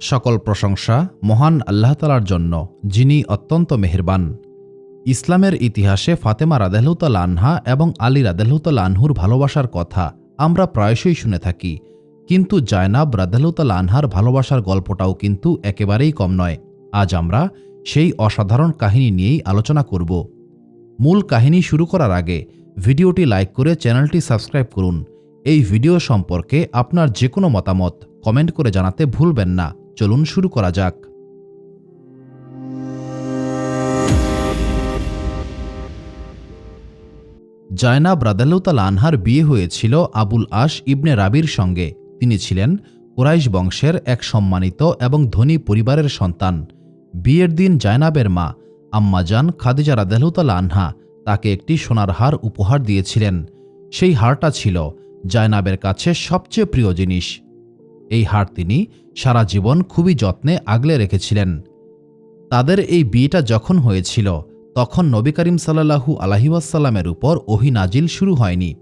সকল প্রশংসা মহান আল্লাহ তালার জন্য, যিনি অত্যন্ত মেহেরবান। ইসলামের ইতিহাসে ফাতেমা রাদেলহুতাল আনহা এবং আলী রাদেলহুতাল আনহুর ভালোবাসার কথা আমরা প্রায়শই শুনে থাকি। কিন্তু জায়নাব রাদেলহুতাল আনহার ভালোবাসার গল্পটাও কিন্তু একেবারেই কম নয়। আজ আমরা সেই অসাধারণ কাহিনী নিয়েই আলোচনা করব। মূল কাহিনী শুরু করার আগে ভিডিওটি লাইক করে চ্যানেলটি সাবস্ক্রাইব করুন। এই ভিডিও সম্পর্কে আপনার যে কোনো মতামত কমেন্ট করে জানাতে ভুলবেন না। চলুন শুরু করা যাক। জায়নাব রাদালুতাল আনহার বিয়ে হয়েছিল আবুল আশ ইবনে রাবির সঙ্গে। তিনি ছিলেন কুরাইশ বংশের এক সম্মানিত এবং ধনী পরিবারের সন্তান। বিয়ের দিন জায়নাবের মা আম্মাজান খাদিজা রাদালুতাল আনহা তাকে একটি সোনার হার উপহার দিয়েছিলেন। সেই হারটা ছিল জায়নাবের কাছে সবচেয়ে প্রিয় জিনিস। এই হার তিনি সারা জীবন খুবই যত্নে আগলে রেখেছিলেন। তাদের এই বিয়েটা যখন হয়েছিল, তখন নবী করিম সাল্লাহু আলহিউসাল্লামের উপর ওহি নাজিল শুরু হয়নি।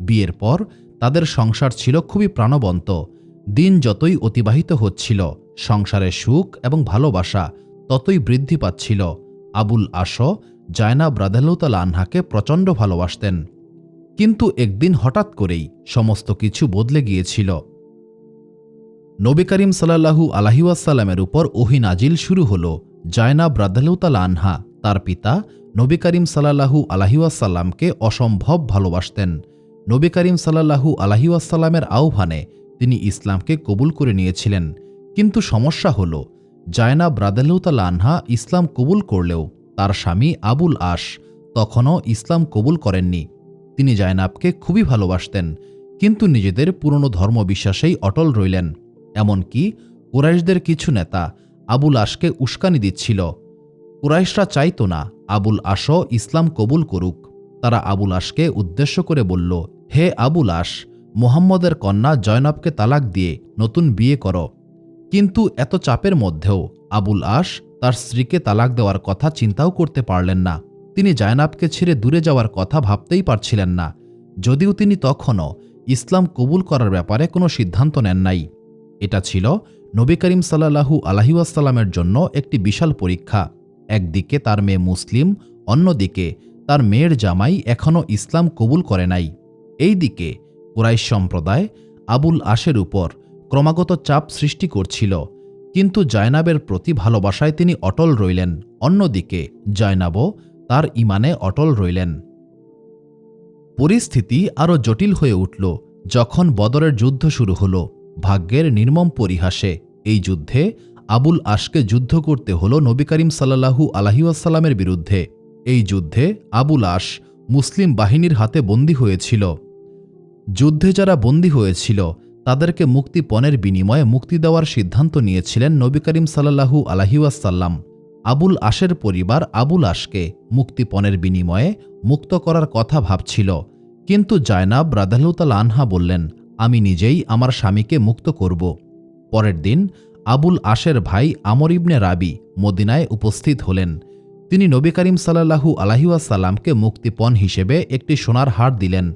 বিয়ের পর তাদের সংসার ছিল খুবই প্রাণবন্ত। দিন যতই অতিবাহিত হচ্ছিল, সংসারে সুখ এবং ভালোবাসা ততই বৃদ্ধি পাচ্ছিল। আবুল আশ জায়না রাদেলুতাল আনহাকে প্রচণ্ড ভালোবাসতেন। কিন্তু একদিন হঠাৎ করেই সমস্ত কিছু বদলে গিয়েছিল। নবী করিম সাল্লাহু আলহিউসাল্লামের উপর ওহি নাজিল শুরু হল জায়নাব রাদালুতাল আনহা। তার পিতা নবী করিম সাল্লাহু আলহিউসাল্লামকে অসম্ভব ভালোবাসতেন। নবী করিম সাল্লাহু আলহিউসাল্লামের আহ্বানে তিনি ইসলামকে কবুল করে নিয়েছিলেন। কিন্তু সমস্যা হল, জায়নাব রাদালুতাল আনহা ইসলাম কবুল করলেও তার স্বামী আবুল আশ তখনও ইসলাম কবুল করেননি। তিনি জায়নাবকে খুবই ভালোবাসতেন, কিন্তু নিজেদের পুরনো ধর্মবিশ্বাসেই অটল রইলেন। এমনকি কুরাইশদের কিছু নেতা আবুল আশকে উস্কানি দিচ্ছিল। কুরাইশরা চাইত না আবুল আশও ইসলাম কবুল করুক। তারা আবুল আশকে উদ্দেশ্য করে বলল, হে আবুল আশ, মোহাম্মদের কন্যা জয়নবকে তালাক দিয়ে নতুন বিয়ে করো। কিন্তু এত চাপের মধ্যেও আবুল আশ তার স্ত্রীকে তালাক দেওয়ার কথা চিন্তাও করতে পারলেন না। তিনি জায়নাবকে ছেড়ে দূরে যাওয়ার কথা ভাবতেই পারছিলেন না। যদিও তিনি তখনও ইসলাম কবুল করার ব্যাপারে কোনো সিদ্ধান্ত নেন নাই। এটা ছিল নবী করিম সাল্লাহু আলহিউসাল্লামের জন্য একটি বিশাল পরীক্ষা। একদিকে তার মেয়ে মুসলিম, অন্যদিকে তার মেয়ের জামাই এখনও ইসলাম কবুল করে নাই। এই দিকে কুরাইশ সম্প্রদায় আবুল আশের উপর ক্রমাগত চাপ সৃষ্টি করছিল, কিন্তু জায়নাবের প্রতি ভালোবাসায় তিনি অটল রইলেন। অন্যদিকে জায়নাবও তার ইমানে অটল রইলেন। পরিস্থিতি আরও জটিল হয়ে উঠল যখন বদরের যুদ্ধ শুরু হল। ভাগ্যের নির্মম পরিহাসে। এই যুদ্ধে আবুল আশকে যুদ্ধ করতে হল নবী করিম সাল্লাহু আলহিউসাল্লামের বিরুদ্ধে। এই যুদ্ধে আবুল আশ মুসলিম বাহিনীর হাতে বন্দী হয়েছিল। যুদ্ধে যারা বন্দী হয়েছিল, তাদেরকে মুক্তিপণের বিনিময়ে মুক্তি দেওয়ার সিদ্ধান্ত নিয়েছিলেন নবী করিম সাল্লাহু আলহিউসাল্লাম আবুল আশের পরিবার আবুল আশকে মুক্তিপণের বিনিময়ে মুক্ত করার কথা ভাবছিল। কিন্তু জায়নাব রাদালুতাল আনহা বললেন আমি নিজেই আমার স্বামীকে মুক্ত করব। পরের দিন আবুল আশের ভাই আমর ইবনে রাবি মদিনায় উপস্থিত হলেন। তিনি নবী করিম সাল্লাহু আলহিউসাল্লামকে মুক্তিপণ হিসেবে একটি সোনার হার দিলেন।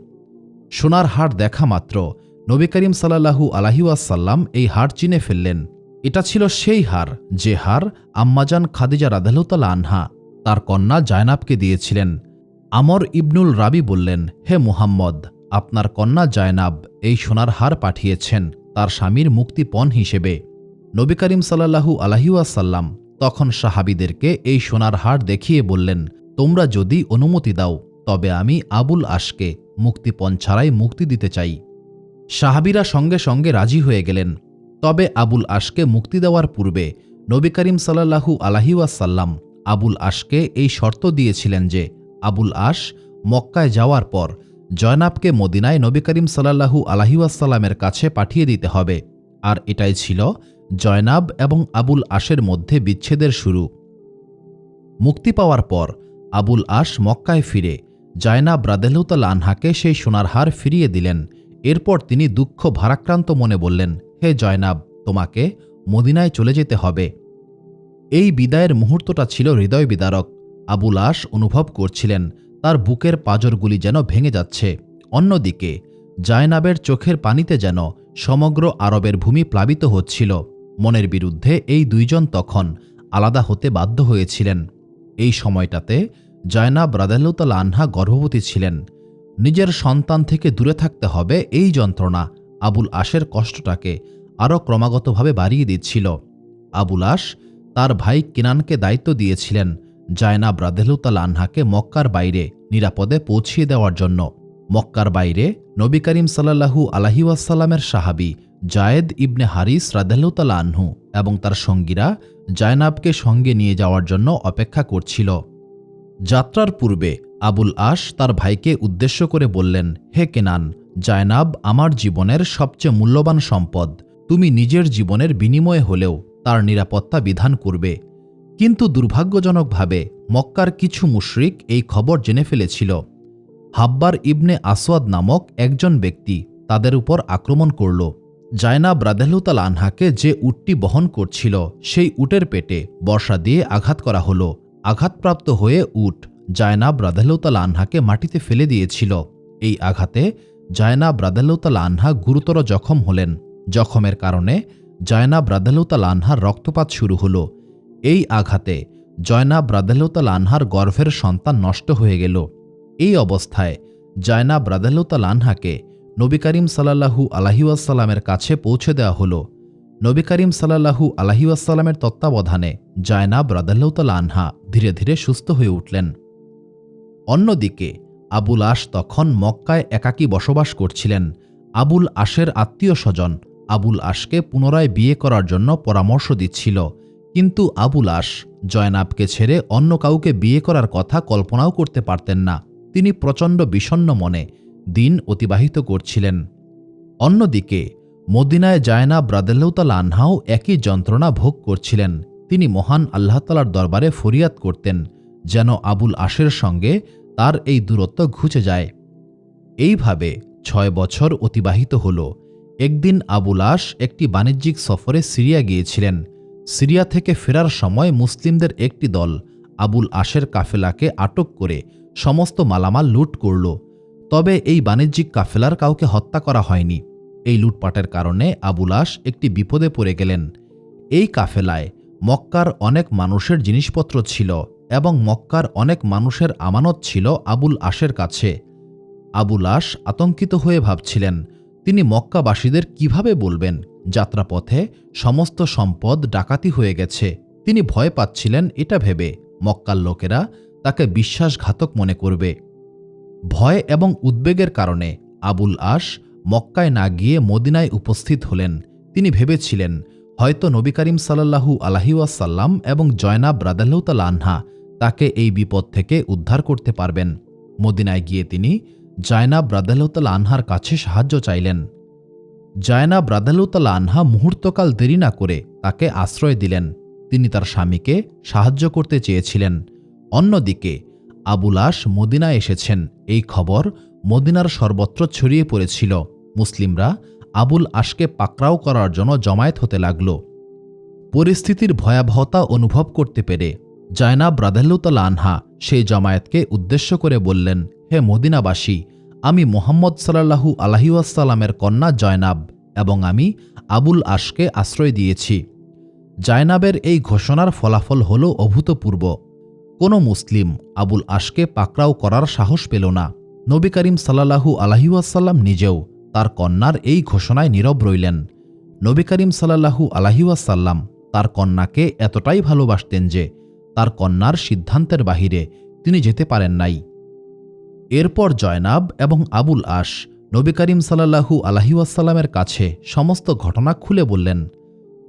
সোনার হার দেখা মাত্র নবী করিম সাল্লাহু আলহিউসাল্লাম এই হার চিনে ফেললেন। এটা ছিল সেই হার যে হার আম্মাজান খাদিজা রাদালুতাল আনহা তার কন্যা জায়নাবকে দিয়েছিলেন। আমর ইবনুল রাবি বললেন, হে মুহাম্মদ আপনার কন্যা জায়নাব এই সোনার হার পাঠিয়েছেন তার স্বামীর মুক্তিপণ হিসেবে। নবী করিম সাল্লাহু আলহিউসাল্লাম তখন সাহাবিদেরকে এই সোনার হার দেখিয়ে বললেন, তোমরা যদি অনুমতি দাও, তবে আমি আবুল আশকে মুক্তিপণ ছাড়াই মুক্তি দিতে চাই। সাহাবিরা সঙ্গে সঙ্গে রাজি হয়ে গেলেন। তবে আবুল আশকে মুক্তি দেওয়ার পূর্বে নবী করিম সাল্লাহু আলহিউসাল্লাম আবুল আশকে এই শর্ত দিয়েছিলেন যে, আবুল আশ মক্কায় যাওয়ার পর জয়নাবকে মদিনায় নবী করিম সাল্লাহু আলহিউসাল্লামের কাছে পাঠিয়ে দিতে হবে। আর এটাই ছিল জয়নাব এবং আবুল আশের মধ্যে বিচ্ছেদের শুরু। মুক্তি পাওয়ার পর আবুল আশ মক্কায় ফিরে জয়নাব রাদেলুতাল আনহাকে সেই সোনার হার ফিরিয়ে দিলেন। এরপর তিনি দুঃখ ভারাক্রান্ত মনে বললেন, হে জয়নাব, তোমাকে মদিনায় চলে যেতে হবে। এই বিদায়ের মুহূর্তটা ছিল হৃদয় বিদারক। আবুল আশ অনুভব করছিলেন তার বুকের পাজরগুলি যেন ভেঙে যাচ্ছে। অন্যদিকে, জায়নাবের চোখের পানিতে যেন সমগ্র আরবের ভূমি প্লাবিত হচ্ছিল। মনের বিরুদ্ধে এই দুইজন তখন আলাদা হতে বাধ্য হয়েছিলেন। এই সময়টাতে জয়নাব রাদাল্লাহ আনহা গর্ভবতী ছিলেন। নিজের সন্তান থেকে দূরে থাকতে হবে এই যন্ত্রণা আবুল আশের কষ্টটাকে আরও ক্রমাগতভাবে বাড়িয়ে দিচ্ছিল। আবুল আশ তার ভাই কিনানকে দায়িত্ব দিয়েছিলেন। জায়নাব রাদেলুতাল আনহাকে মক্কার বাইরে নিরাপদে পৌঁছিয়ে দেওয়ার জন্য। মক্কার বাইরে নবী করিম সাল্লাহু আলহিউসাল্লামের সাহাবি জায়েদ ইবনে হারিস রাদেলুতাল আনহু এবং তার সঙ্গীরা জায়নাবকে সঙ্গে নিয়ে যাওয়ার জন্য অপেক্ষা করছিল। যাত্রার পূর্বে আবুল আশ তার ভাইকে উদ্দেশ্য করে বললেন, হে কেনান, জায়নাব আমার জীবনের সবচেয়ে মূল্যবান সম্পদ। তুমি নিজের জীবনের বিনিময়ে হলেও তার নিরাপত্তা বিধান করবে। কিন্তু দুর্ভাগ্যজনকভাবে মক্কার কিছু মুশরিক এই খবর জেনে ফেলেছিল। হাব্বার ইবনে আসওয়াদ নামক একজন ব্যক্তি তাদের উপর আক্রমণ করল। জায়নাব রাদেলুতাল আনহাকে যে উটটি বহন করছিল, সেই উটের পেটে বর্ষা দিয়ে আঘাত করা হল। আঘাতপ্রাপ্ত হয়ে উট জায়নাব রাদেলুতাল আনহাকে মাটিতে ফেলে দিয়েছিল। এই আঘাতে জায়নাব রাদেলুতাল আনহা গুরুতর জখম হলেন। জখমের কারণে জয়নাব রাদেলুতাল আনহার রক্তপাত শুরু হল। এই আঘাতে জয়নাব রাদেলুতাল আনহার গর্ভের সন্তান নষ্ট হয়ে গেল। এই অবস্থায় জয়নাব রাদেলুতাল আনহাকে নবী করিম সাল্লাহু আলহিউসাল্লামের কাছে পৌঁছে দেওয়া হল। নবী করিম সাল্লাহু আলহিউসাল্লামের তত্ত্বাবধানে জয়নাব রাদাল্লাউতাল আনহা ধীরে ধীরে সুস্থ হয়ে উঠলেন। অন্যদিকে আবুল আশ তখন মক্কায় একাকী বসবাস করছিলেন। আবুল আশের আত্মীয় স্বজন আবুল আশকে পুনরায় বিয়ে করার জন্য পরামর্শ দিচ্ছিল। কিন্তু আবুল আশ জয়নাবকে ছেড়ে অন্য কাউকে বিয়ে করার কথা কল্পনাও করতে পারতেন না। তিনি প্রচণ্ড বিষণ্ন মনে দিন অতিবাহিত করছিলেন। অন্যদিকে মদিনায় জায়নাব রাদেল্লাউতাল আনহাও একই যন্ত্রণা ভোগ করছিলেন। তিনি মহান আল্লাহতালার দরবারে ফরিয়াদ করতেন যেন আবুল আশের সঙ্গে তার এই দূরত্ব ঘুচে যায়। এইভাবে ছয় বছর অতিবাহিত হল। একদিন আবুল আশ একটি বাণিজ্যিক সফরে সিরিয়া গিয়েছিলেন। সিরিয়া থেকে ফেরার সময় মুসলিমদের একটি দল আবুল আশের কাফেলাকে আটক করে সমস্ত মালামাল লুট করল। তবে এই বাণিজ্যিক কাফেলার কাউকে হত্যা করা হয়নি। এই লুটপাটের কারণে আবুল আশ একটি বিপদে পড়ে গেলেন। এই কাফেলায় মক্কার অনেক মানুষের জিনিসপত্র ছিল এবং মক্কার অনেক মানুষের আমানত ছিল আবুল আশের কাছে। আবুল আশ আতঙ্কিত হয়ে ভাবছিলেন, তিনি মক্কাবাসীদের কীভাবে বলবেন? যাত্রাপথে সমস্ত সম্পদ ডাকাতি হয়ে গেছে। তিনি ভয় পাচ্ছিলেন, এটা ভেবে। মক্কার লোকেরা তাকে বিশ্বাসঘাতক মনে করবে। ভয় এবং উদ্বেগের কারণে আবুল আশ মক্কায় না গিয়ে মদিনায় উপস্থিত হলেন। তিনি ভেবেছিলেন, হয়তো নবী করিম সাল্লাহু আলহিউসাল্লাম এবং জয়নাব রাদাল্লাউতাল আনহা তাকে এই বিপদ থেকে উদ্ধার করতে পারবেন। মদিনায় গিয়ে তিনি জায়নাব রাদাল্লাউতাল আনহার কাছে সাহায্য চাইলেন। জায়নাব রাদাল্লাউতাল আনহা মুহূর্তকাল দেরি না করে তাকে আশ্রয় দিলেন। তিনি তার স্বামীকে সাহায্য করতে চেয়েছিলেন। অন্যদিকে আবুলাস মদিনা এসেছেন। এই খবর মদিনার সর্বত্র ছড়িয়ে পড়েছিল। মুসলিমরা আবুল আশকে পাকড়াও করার জন্য জমায়েত হতে লাগল। পরিস্থিতির ভয়াবহতা অনুভব করতে পেরে জায়নাব রাদেল্লুতাল আনহা সেই জমায়েতকে উদ্দেশ্য করে বললেন, হে মদিনাবাসী আমি মোহাম্মদ সাল্লাহু আলহিউসাল্লামের কন্যা জয়নাব এবং আমি আবুল আশকে আশ্রয় দিয়েছি। জায়নাবের এই ঘোষণার ফলাফল হল অভূতপূর্ব। কোনো মুসলিম আবুল আশকে পাকড়াও করার সাহস পেল না। নবী করিম সাল্লাহু আলহিউসাল্লাম নিজেও তার কন্যার এই ঘোষণায় নীরব রইলেন। নবী করিম সাল্লাহু আলহিউসাল্লাম তার কন্যাকে এতটাই ভালোবাসতেন যে তার কন্যার সিদ্ধান্তের বাহিরে তিনি যেতে পারেন নাই। এরপর জয়নাব এবং আবুল আশ নবী করিম সাল্লাহু আলহিউসাল্লামের কাছে সমস্ত ঘটনা খুলে বললেন,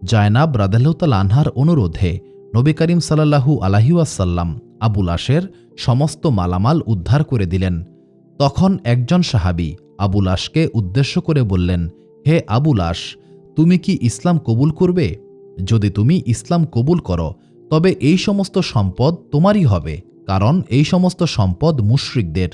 জয়নাব রাদেলতাল আনহার অনুরোধে নবী করিম সাল্লাহু আলহিউসাল্লাম আবুল আশের সমস্ত মালামাল উদ্ধার করে দিলেন। তখন একজন সাহাবি আবুল আশকে উদ্দেশ্য করে বললেন, হে আবুল আশ, তুমি কি ইসলাম কবুল করবে? যদি তুমি ইসলাম কবুল করো, তবে এই সমস্ত সম্পদ তোমারই হবে, কারণ এই সমস্ত সম্পদ মুশরিকদের।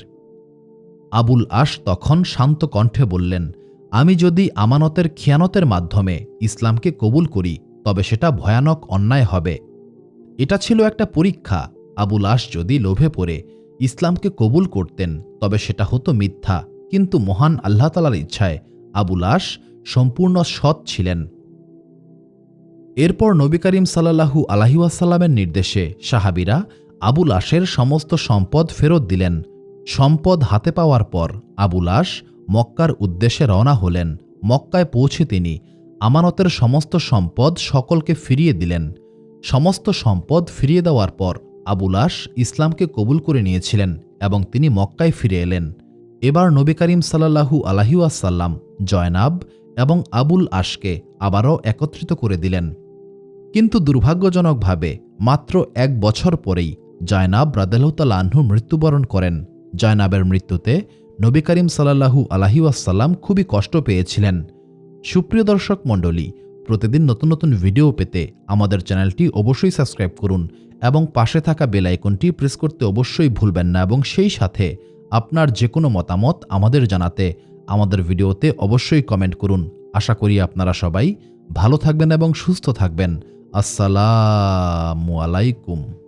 আবুল আশ তখন শান্ত কণ্ঠে বললেন, আমি যদি আমানতের খিয়ানতের মাধ্যমে ইসলামকে কবুল করি, তবে সেটা ভয়ানক অন্যায় হবে। এটা ছিল একটা পরীক্ষা। আবুল আশ যদি লোভে পড়ে, ইসলামকে কবুল করতেন, তবে সেটা হতো মিথ্যা। কিন্তু মহান আল্লাহতালার ইচ্ছায় আবুল আশ সম্পূর্ণ সৎ ছিলেন। এরপর নবী করিম সাল্লাহু আলাহিউসাল্লামের নির্দেশে সাহাবিরা আবুল আশের সমস্ত সম্পদ ফেরত দিলেন। সম্পদ হাতে পাওয়ার পর আবুল আশ মক্কার উদ্দেশ্যে রওনা হলেন। মক্কায় পৌঁছে তিনি আমানতের সমস্ত সম্পদ সকলকে ফিরিয়ে দিলেন। সমস্ত সম্পদ ফিরিয়ে দেওয়ার পর আবুল আশ ইসলামকে কবুল করে নিয়েছিলেন এবং তিনি মক্কায় ফিরে এলেন। এবার নবী করিম সাল্লাহু আলাহিউসাল্লাম জয়নাব এবং আবুল আশকে আবারও একত্রিত করে দিলেন। কিন্তু দুর্ভাগ্যজনকভাবে মাত্র এক বছর পরেই জয়নাব রাদেলতালাহু মৃত্যুবরণ করেন। জয়নাবের মৃত্যুতে নবী করিম সাল্লাহু আলাহিউসাল্লাম খুবই কষ্ট পেয়েছিলেন। সুপ্রিয় দর্শক মণ্ডলী, প্রতিদিন নতুন নতুন ভিডিও পেতে আমাদের চ্যানেলটি অবশ্যই সাবস্ক্রাইব করুন এবং পাশে থাকা বেল আইকনটি প্রেস করতে অবশ্যই ভুলবেন না এবং সেই সাথে আপনার যে কোনো মতামত আমাদের জানাতে আমাদের ভিডিওতে অবশ্যই কমেন্ট করুন। আশা করি আপনারা সবাই ভালো থাকবেন এবং সুস্থ থাকবেন। আসসালামু আলাইকুম।